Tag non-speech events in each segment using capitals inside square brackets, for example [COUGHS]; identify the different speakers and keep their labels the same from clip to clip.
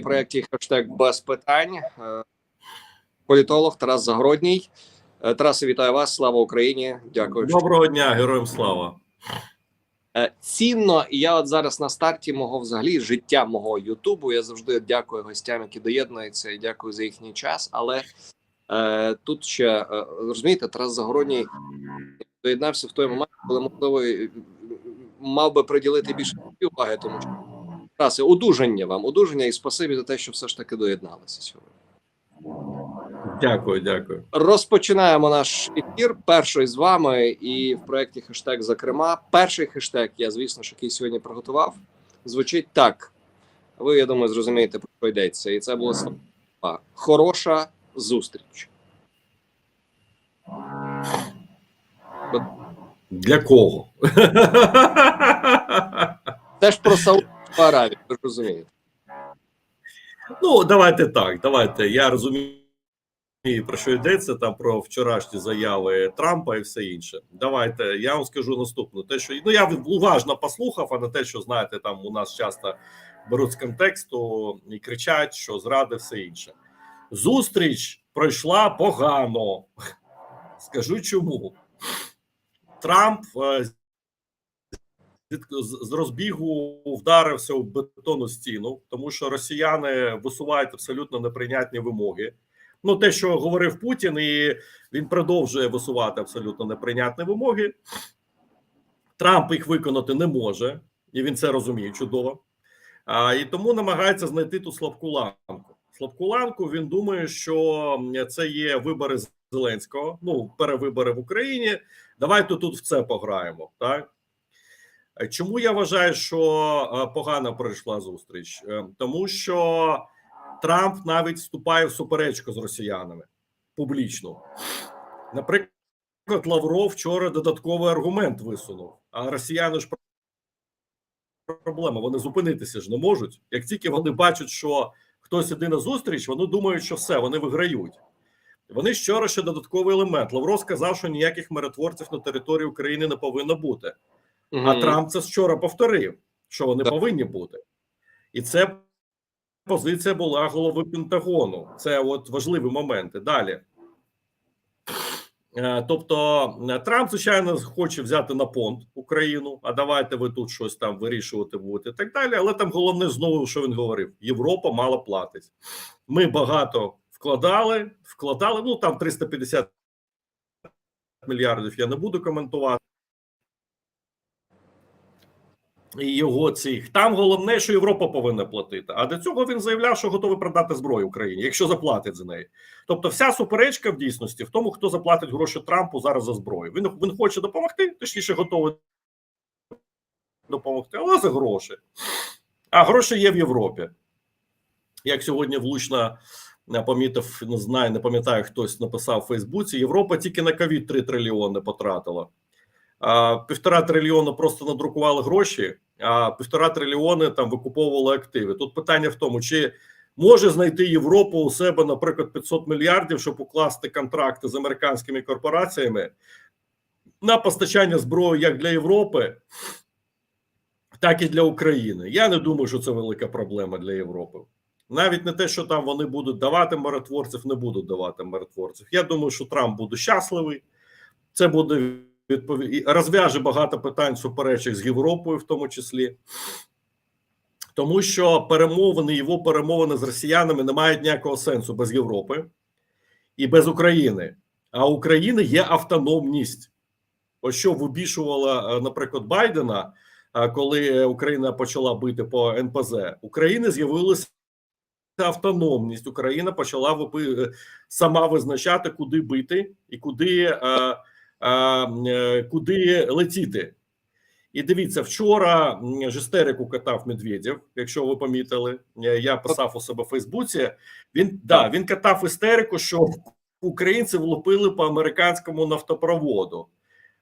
Speaker 1: проєкті хештег без питань. Е, Політолог Тарас Загородній. Е, Тарасе, вітаю вас. Слава Україні! Дякую.
Speaker 2: Доброго дня, героям слава.
Speaker 1: Е, Цінно, і я от зараз на старті мого взагалі життя мого Ютубу. Я завжди дякую гостям, які доєднуються, і дякую за їхній час. Але е, тут ще е, розумієте, Тарас Загородній доєднався в той момент, коли можливо мав би приділити більше уваги, тому що Тарасе, одужання вам, одужання і спасибі за те, що все ж таки доєдналися сьогодні.
Speaker 2: Дякую, дякую.
Speaker 1: Розпочинаємо наш ефір. Перший з вами і в проєкті хештег зокрема. Перший хештег, я звісно, ж, який сьогодні приготував, звучить так. Ви, я думаю, зрозумієте, про що йдеться. І це було слова хороша зустріч.
Speaker 2: Для кого?
Speaker 1: Це ж про Саудовську Аравію, ви розумієте.
Speaker 2: ну, давайте так. Давайте. Я розумію, про що йдеться там про вчорашні заяви Трампа і все інше. Давайте я вам скажу наступне. Те, що ну я уважно послухав, а не те, що знаєте, там у нас часто беруть з контексту і кричать, що зради все інше. Зустріч пройшла погано. Скажу чому. Трамп е, з- розбігу вдарився в бетонну стіну, тому що росіяни висувають абсолютно неприйнятні вимоги. Ну, те, що говорив Путін, і він продовжує висувати абсолютно неприйнятні вимоги. Трамп їх виконати не може, і він це розуміє чудово. А, і тому намагається знайти ту слабку ланку. Слабку ланку він думає, що це є вибори Зеленського, ну перевибори в Україні. Давайте тут в це пограємо. Так чому я вважаю, що е, погано пройшла зустріч? Е, Тому що Трамп навіть вступає в суперечку з росіянами публічно. Наприклад, Лавров вчора додатковий аргумент висунув, а росіяни ж проблема. Вони зупинитися ж не можуть. Як тільки вони бачать, що хтось іде на зустріч, вони думають, що все, вони виграють. Вони вчора ще додатковий елемент. Лавров сказав, що ніяких миротворців на території України не повинно бути. А Трамп це вчора повторив, що вони
Speaker 1: Так.
Speaker 2: повинні бути, і це позиція була голови Пентагону. Це от важливі моменти. Далі. Е, Тобто е, Трамп, звичайно, хоче взяти на понт Україну, а давайте ви тут щось там вирішувати будете і так далі. Але там головне знову, що він говорив: Європа мало платить. Ми багато вкладали, вкладали. Ну там 350 мільярдів. Я не буду коментувати. І його цих там головне, що Європа повинна платити. А до цього він заявляв, що готовий продати зброю Україні, якщо заплатить за неї. Тобто, вся суперечка в дійсності в тому, хто заплатить гроші Трампу зараз за зброю. Він він хоче допомогти, точніше, готовий допомогти, але за гроші. А гроші є в Європі. Як сьогодні влучно помітив, не знаю, не пам'ятаю, хтось написав у Фейсбуці: Європа тільки на ковід 3 трильйони потратила. Півтора трильйона просто надрукували гроші, півтора трильйони там викуповували активи. Тут питання в тому, чи може знайти Європа у себе, наприклад, 500 мільярдів, щоб укласти контракти з американськими корпораціями на постачання зброї як для Європи, так і для України. Я не думаю, що це велика проблема для Європи. Навіть не те, що там вони будуть давати миротворців, не будуть давати миротворців. Я думаю, що Трамп буде щасливий. Це буде відпові... розв'яже багато питань суперечок з Європою, в тому числі, тому що перемовини, його перемовини з росіянами не мають ніякого сенсу без Європи і без України. А України є автономність. Ось що вибішувала, е, наприклад, Байдена, е, коли Україна почала бити по НПЗ, України з'явилася автономність. Україна почала е, сама визначати, куди бити і куди. Е, куди летіти. І дивіться, вчора м, ж істерику катав Медведєв, якщо ви помітили. Е, Я писав у себе в Фейсбуці. Він да, він катав істерику, що українці влупили по американському нафтопроводу.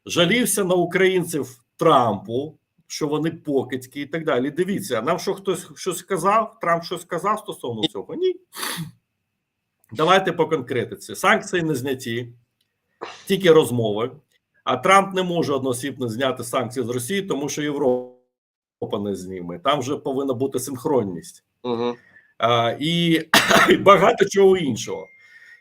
Speaker 2: Жалівся на українців Трампу, що вони покидьки і так далі. Дивіться, нам що хтось щось сказав? Трамп щось сказав стосовно цього? Ні. Давайте по конкретиці. Санкції не зняті тільки розмови. А Трамп не може одноосібно зняти санкції з Росії, тому що Європа не зніме. Там вже повинна бути синхронність.
Speaker 1: Мгм.
Speaker 2: а, і, і [COUGHS] багато чого іншого.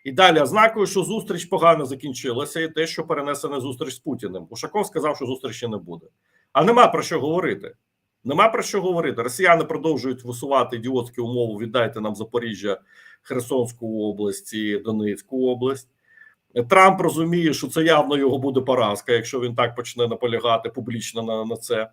Speaker 2: І далі ознакою, що зустріч погано закінчилася, і те, що перенесена зустріч з Путіним. Ушаков сказав, що зустрічі не буде. А нема про що говорити. Нема про що говорити. Росіяни продовжують висувати ідіотські умови. Віддайте нам Запоріжжя, Херсонську область і Донецьку область. Трамп розуміє, що це явно його буде поразка, якщо він так почне наполягати публічно на, на це.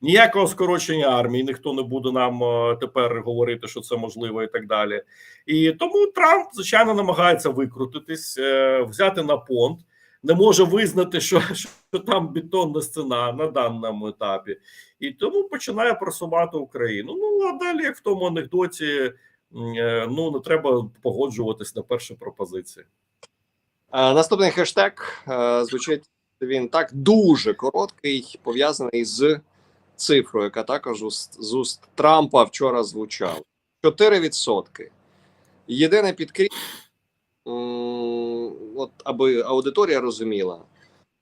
Speaker 2: Ніякого скорочення армії, ніхто не буде нам е, тепер говорити, що це можливо, і так далі. І тому Трамп, звичайно, намагається викрутитись, е, взяти на понт, не може визнати, що, [LAUGHS] що там бетонна стіна на даному етапі, і тому починає просувати Україну. Ну а далі, як в тому анекдоті, е, ну не треба погоджуватись на перші пропозиції.
Speaker 1: Е, Наступний хештег е, звучить він так дуже короткий, пов'язаний з цифрою, яка також з уст Трампа вчора звучала. 4%. Єдине підкріплення, от аби аудиторія розуміла,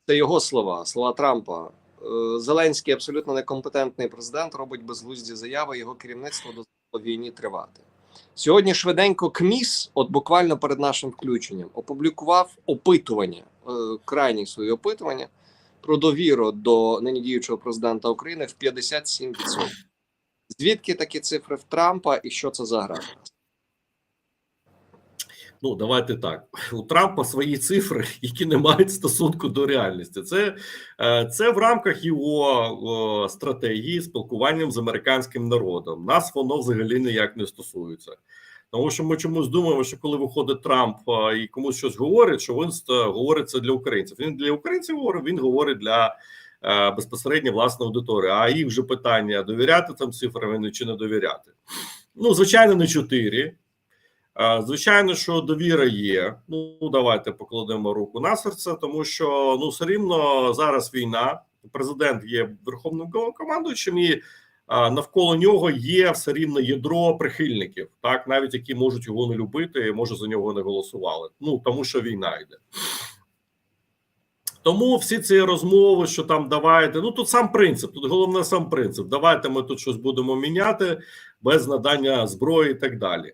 Speaker 1: це його слова, слова Трампа. Е, Зеленський абсолютно некомпетентний президент робить безглузді заяви. Його керівництво дозволило війні тривати. Сьогодні швиденько КМІС, от буквально перед нашим включенням, опублікував опитування, е, крайні свої опитування про довіру до нині діючого президента України в 57%. Звідки такі цифри в Трампа і що це за гра?
Speaker 2: Ну, давайте так. У Трампа свої цифри, які не мають стосунку до реальності. Це, е, це в рамках його стратегії спілкуванням з американським народом. Нас воно взагалі ніяк не стосується. Тому що ми чомусь думаємо, що коли виходить Трамп і комусь щось говорить, що він говорить це для українців. Він для українців говорить, він говорить для е, безпосередньо власної аудиторії. А їх вже питання довіряти там цифрам чи не довіряти. Ну, звичайно, не чотири. А, Звичайно, що довіра є. Ну давайте покладемо руку на серце, тому що ну все рівно зараз війна. Президент є верховним командуючим, і навколо нього є все рівно ядро прихильників, так навіть які можуть його не любити, може за нього не голосували. Ну тому що війна йде. Тому всі ці розмови, що там давайте, ну тут сам принцип, тут головне сам принцип. Давайте ми тут щось будемо міняти без надання зброї і так далі.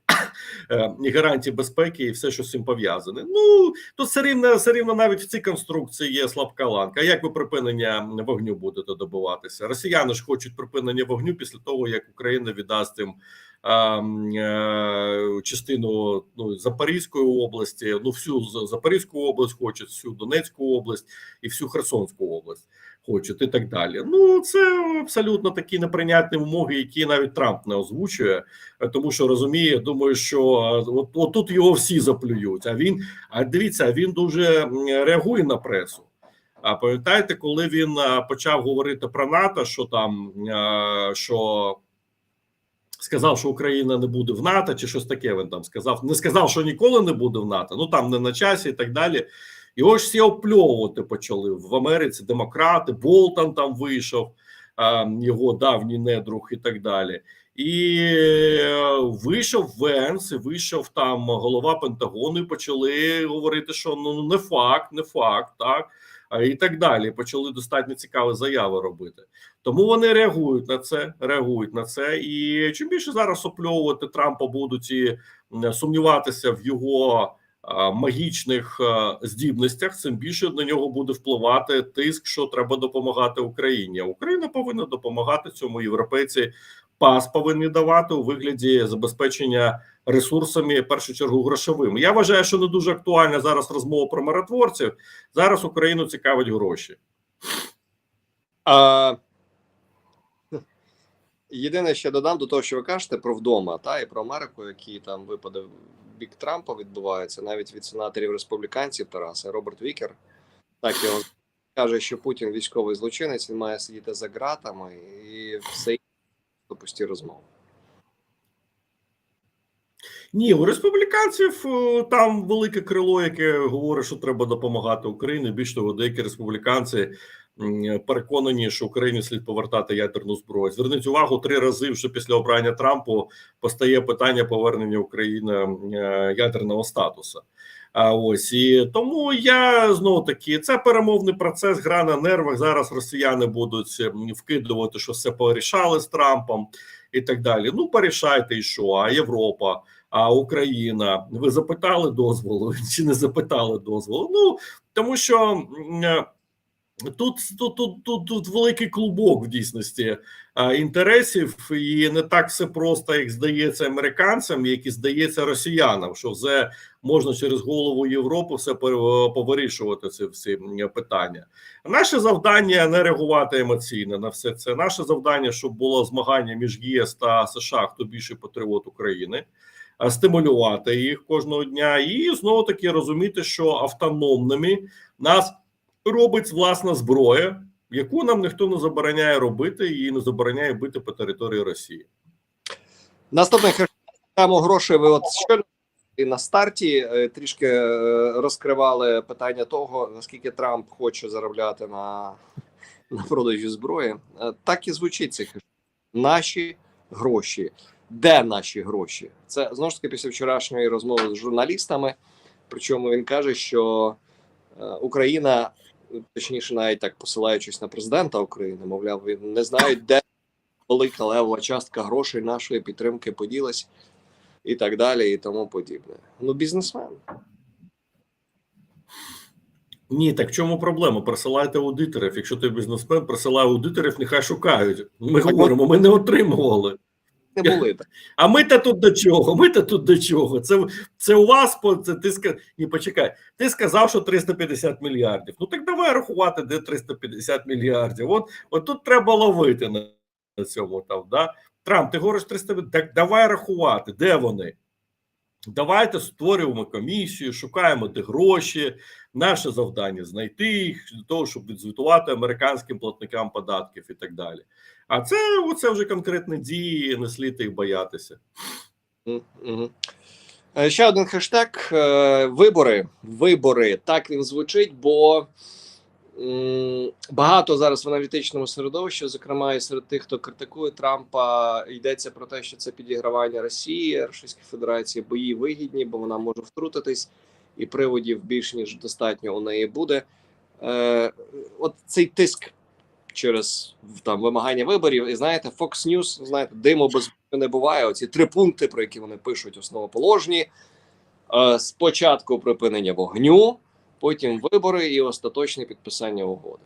Speaker 2: Е, і гарантії безпеки і все, що з цим пов'язане. Ну тут все рівно, все рівно навіть в цій конструкції є слабка ланка. Як ви припинення вогню будете добиватися? Росіяни ж хочуть припинення вогню після того, як Україна віддасть їм частину ну, Запорізької області, ну всю Запорізьку область хочуть, всю Донецьку область і всю Херсонську область хочуть, і так далі. Ну це абсолютно такі неприйнятні вимоги, які навіть Трамп не озвучує. Е, тому що розуміє, думаю, що е, от, от тут його всі заплюють. А він а дивіться, він дуже реагує на пресу. А пам'ятаєте, коли він е, почав говорити про НАТО, що там е, що сказав, що Україна не буде в НАТО, чи щось таке він там сказав. Не сказав, що ніколи не буде в НАТО. Ну там не на часі і так далі. Його ж всі опльовувати почали в Америці. Демократи, Болтон там вийшов, його давній недруг і так далі. І е, вийшов Венс, і вийшов там голова Пентагону, і почали говорити, що ну не факт, не факт, так і так далі. Почали достатньо цікаві заяви робити. Тому вони реагують на це, реагують на це. І чим більше зараз опльовувати Трампа будуть і сумніватися в його магічних здібностях, цим більше на нього буде впливати тиск, що треба допомагати Україні. Україна повинна допомагати цьому. Європейці пас повинні давати у вигляді забезпечення ресурсами, в першу чергу грошовими. Я вважаю, що не дуже актуальна зараз розмова про миротворців. Зараз Україну цікавить гроші.
Speaker 1: А, єдине, ще додам до того, що ви кажете про вдома, та і про Америку, які там випади бік Трампа відбуваються, навіть від сенаторів республіканців Тараса Роберт Вікер, так його каже, що Путін військовий злочинець, він має сидіти за ґратами і все інше то пусті розмови.
Speaker 2: Ні, у республіканців е, там велике крило, яке говорить, що треба допомагати Україні. Більш того, деякі республіканці переконані, що Україні слід повертати ядерну зброю. Зверніть увагу, три рази вже після обрання Трампу постає питання повернення України е, ядерного статусу. А ось і тому я знову таки це перемовний процес, гра на нервах. Зараз росіяни будуть вкидувати, що все порішали з Трампом. і так далі. Ну порішайте, і що? А Європа, а Україна. Ви запитали дозволу [LAUGHS] чи не запитали дозволу? Ну тому що. Тут, тут, тут, тут, тут великий клубок в дійсності інтересів, і не так все просто, як здається американцям, як і здається росіянам, що все можна через голову Європи все повирішувати ці всі питання. Наше завдання не реагувати емоційно на все це. Наше завдання, щоб було змагання між ЄС та США, хто більший патріот України. Стимулювати їх кожного дня, і знову таки розуміти, що автономними нас робить власна зброя, яку нам ніхто не забороняє робити і не забороняє бити по території Росії.
Speaker 1: Наступний хештег тему грошей. Ви от щойно на старті е, трішки е, розкривали питання того, наскільки Трамп хоче заробляти на, [LAUGHS] на продажі зброї. Е, Так і звучить хештег. Наші гроші. Де наші гроші? Це знову ж таки після вчорашньої розмови з журналістами. Причому він каже, що Україна, точніше, навіть так посилаючись на президента України, мовляв, він не знають, де велика левова частка грошей нашої підтримки поділась і так далі, і тому подібне. Ну, бізнесмен.
Speaker 2: Ні, так в чому проблема? Присилайте аудиторів. Якщо ти бізнесмен, присилай аудиторів, нехай шукають. Ми
Speaker 1: Так,
Speaker 2: говоримо, ми не отримували.
Speaker 1: Не були. [LAUGHS]
Speaker 2: А ми-то тут до чого? Ми-то тут до чого? Це це у вас це ти сказ... Ні, почекай. Ти сказав, що 350 мільярдів. Ну так давай рахувати, де 350 мільярдів. От, от тут треба ловити на, цьому там. Да? Трамп, ти говориш 300 Так давай рахувати, де вони? Давайте створюємо комісію, шукаємо де гроші. Наше завдання знайти їх для того, щоб відзвітувати американським платникам податків і так далі. А це оце вже конкретні дії, не слід їх боятися.
Speaker 1: Е, Ще один хештег е, вибори. Вибори. Так він звучить, бо багато зараз в аналітичному середовищі, зокрема і серед тих, хто критикує Трампа, йдеться про те, що це підігравання Росії, Російської Федерації, бо їй вигідні, бо вона може втрутитись, і приводів більш ніж достатньо у неї буде. Е, От цей тиск через там вимагання виборів, і знаєте, Fox News, знаєте, диму без не буває. Оці три пункти, про які вони пишуть основоположні. Е, Спочатку припинення вогню, потім вибори і остаточне підписання угоди.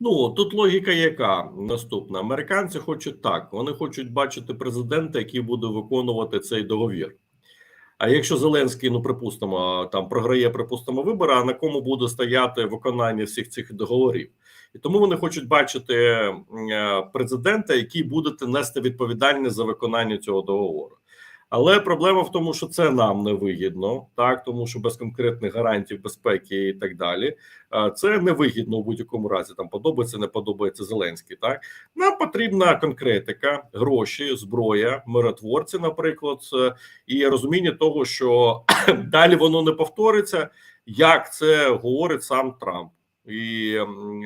Speaker 2: Ну тут логіка яка наступна: американці хочуть так, вони хочуть бачити президента, який буде виконувати цей договір. А якщо Зеленський, ну припустимо, там програє, припустимо, вибори, а на кому буде стояти виконання всіх цих договорів? І тому вони хочуть бачити е, президента, який буде нести відповідальність за виконання цього договору. Але проблема в тому, що це нам не вигідно, так тому що без конкретних гарантій безпеки і так далі, це не вигідно у будь-якому разі. Там подобається, не подобається Зеленський. Так нам потрібна конкретика, гроші, зброя, миротворці, наприклад, е, і розуміння того, що [CLEARS THROAT] далі воно не повториться, як це говорить сам Трамп. І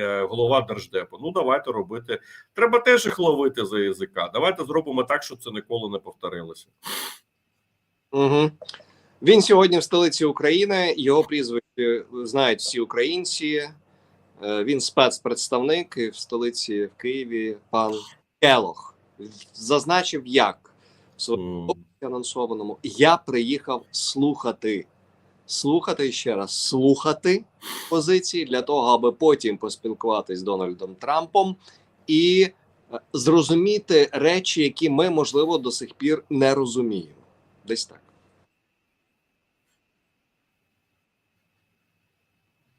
Speaker 2: е, голова держдепу. Ну давайте робити. Треба теж їх ловити за язика. Давайте зробимо так, щоб це ніколи не повторилося.
Speaker 1: Угу. Він сьогодні в столиці України. Його прізвище знають всі українці. Е, Він спецпредставник в столиці в Києві. Пан Келох зазначив, як в своєму анонсованому я приїхав слухати. Слухати ще раз, слухати позиції для того, аби потім поспілкуватись з Дональдом Трампом і е, зрозуміти речі, які ми, можливо, до сих пір не розуміємо. Десь так.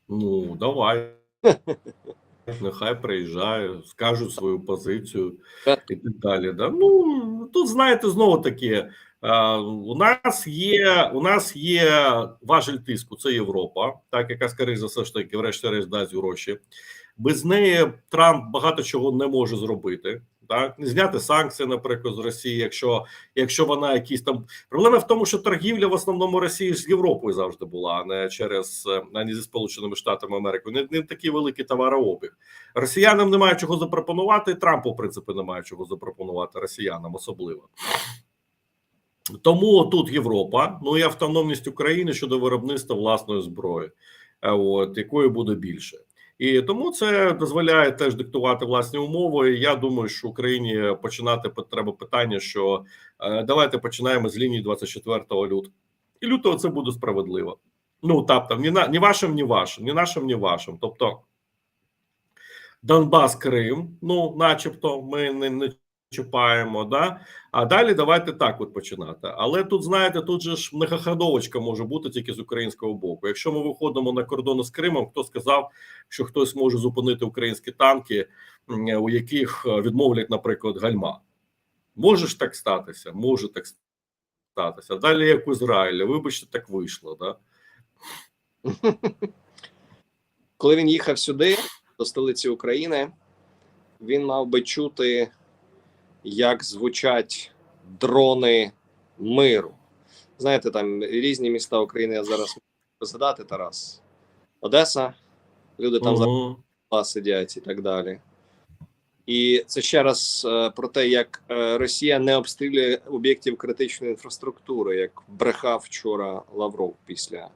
Speaker 2: Ну, давай. [LAUGHS] Нехай приїжджає, скажуть свою позицію і так далі. Да? Ну тут знаєте, знову таки. Е, У нас є у нас є важель тиску, це Європа, так яка скоріше за все ж таки, врешті-решт дасть гроші. Без неї Трамп багато чого не може зробити. Так зняти санкції, наприклад, з Росії, якщо якщо вона якісь там проблема в тому, що торгівля в основному Росії з Європою завжди була, а не через а не зі Сполученими Штатами Америки. Не, не такий великий товарообіг. Росіянам немає чого запропонувати. Трампу, в принципі, немає чого запропонувати росіянам, особливо. Тому тут Європа, ну і автономність України щодо виробництва власної зброї, е, от якої буде більше. І тому це дозволяє теж диктувати власні умови. Я думаю, що Україні починати треба питання, що е, давайте починаємо з лінії 24 лютого. І лютого це буде справедливо. Ну тобто, ні на ні вашим, ні вашим, ні нашим, ні вашим. Тобто Донбас, Крим, ну, начебто, ми не, не чіпаємо, да. А далі давайте так от починати. Але тут, знаєте, тут же ж многоходовочка може бути тільки з українського боку. Якщо ми виходимо на кордони з Кримом, хто сказав, що хтось може зупинити українські танки, у яких е, відмовлять, наприклад, гальма? Може ж так статися, може так статися. Далі як у Ізраїлі, вибачте, так вийшло, да.
Speaker 1: Коли він їхав сюди, до столиці України, він мав би чути, як звучать дрони миру. Знаєте, там різні міста України я зараз можу згадати, Тарас. Одеса, люди там
Speaker 2: Мгм.
Speaker 1: зараз сидять і так далі. І це ще раз е, про те, як е, Росія не обстрілює об'єктів критичної інфраструктури, як брехав вчора Лавров після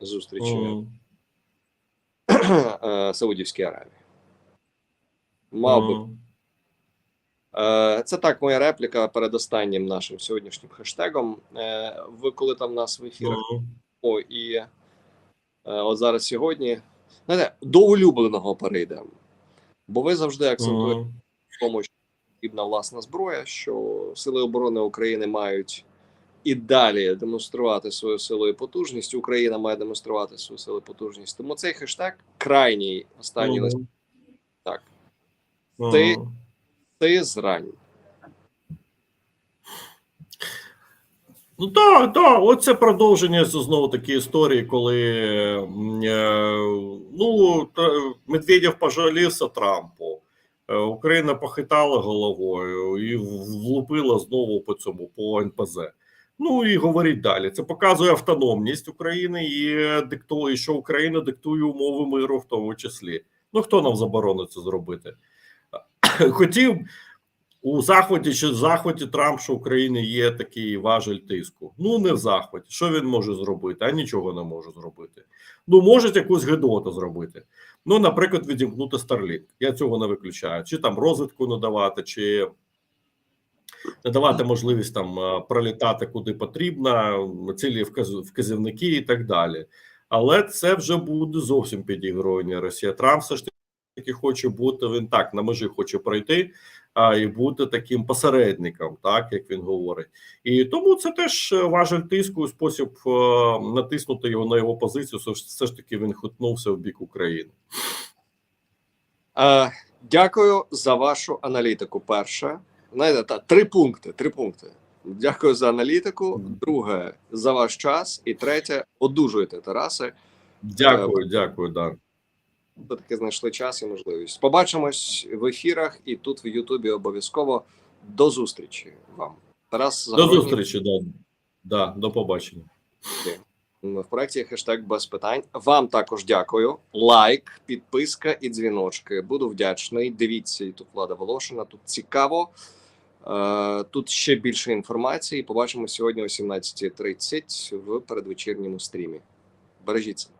Speaker 1: зустрічі е, Саудівській Аравії. Мав би
Speaker 2: Мгм.
Speaker 1: Е, Це так, моя репліка перед останнім нашим сьогоднішнім хештегом. Е, Ви коли там в нас в ефірах
Speaker 2: Мгм.
Speaker 1: о, і е, от зараз сьогодні, знаєте, до улюбленого перейдемо. Бо ви завжди акцентуєте в тому, що потрібна власна зброя, що Сили оборони України мають і далі демонструвати свою силу і потужність. Україна має демонструвати свою силу і потужність. Тому цей хештег крайній останній лист.
Speaker 2: Мгм.
Speaker 1: Так.
Speaker 2: Мгм.
Speaker 1: Ти- Ти зрань.
Speaker 2: Ну так, так, оце продовження знову такі історії, коли е, ну, Медведєв пожалівся Трампу, е, Україна похитала головою і влупила знову по цьому по НПЗ. Ну і говорить далі. Це показує автономність України і диктує, що Україна диктує умови миру, в тому числі. Ну хто нам заборонить це зробити? [COUGHS] Хотів у захваті чи в захваті Трамп, що в Україні є такий важель тиску. Ну не в захваті. Що він може зробити? А нічого не може зробити. Ну може якусь гидоту зробити. Ну, наприклад, відімкнути Starlink. Я цього не виключаю. Чи там розвитку надавати, чи надавати можливість там е, пролітати куди потрібно, цілі вказівники і так далі. Але це вже буде зовсім підігрування Росія. Трамп все ж таки хоче бути. Він так на межі хоче пройти а і бути таким посередником, так як він говорить, і тому це теж важель тиску, спосіб е, натиснути його на його позицію. Все ж, таки він хитнувся в бік України.
Speaker 1: Е, дякую за вашу аналітику. Перше, знаєте, та три пункти. Три пункти. Дякую за аналітику. Друге, за ваш час. І третє, одужуйте, Тарасе.
Speaker 2: Дякую, дякую. Да.
Speaker 1: Ви таки знайшли час і можливість. Побачимось в ефірах і тут в Ютубі обов'язково. До зустрічі вам. Тарас
Speaker 2: До
Speaker 1: Загородній.
Speaker 2: зустрічі. Да. Да, до побачення.
Speaker 1: в проєкті хештег без питань. Вам також дякую. Лайк, підписка і дзвіночки. Буду вдячний. Дивіться і тут Влада Волошина. Тут цікаво. Е, Тут ще більше інформації. Побачимо сьогодні о 17.30 в передвечірньому стрімі. Бережіть себе.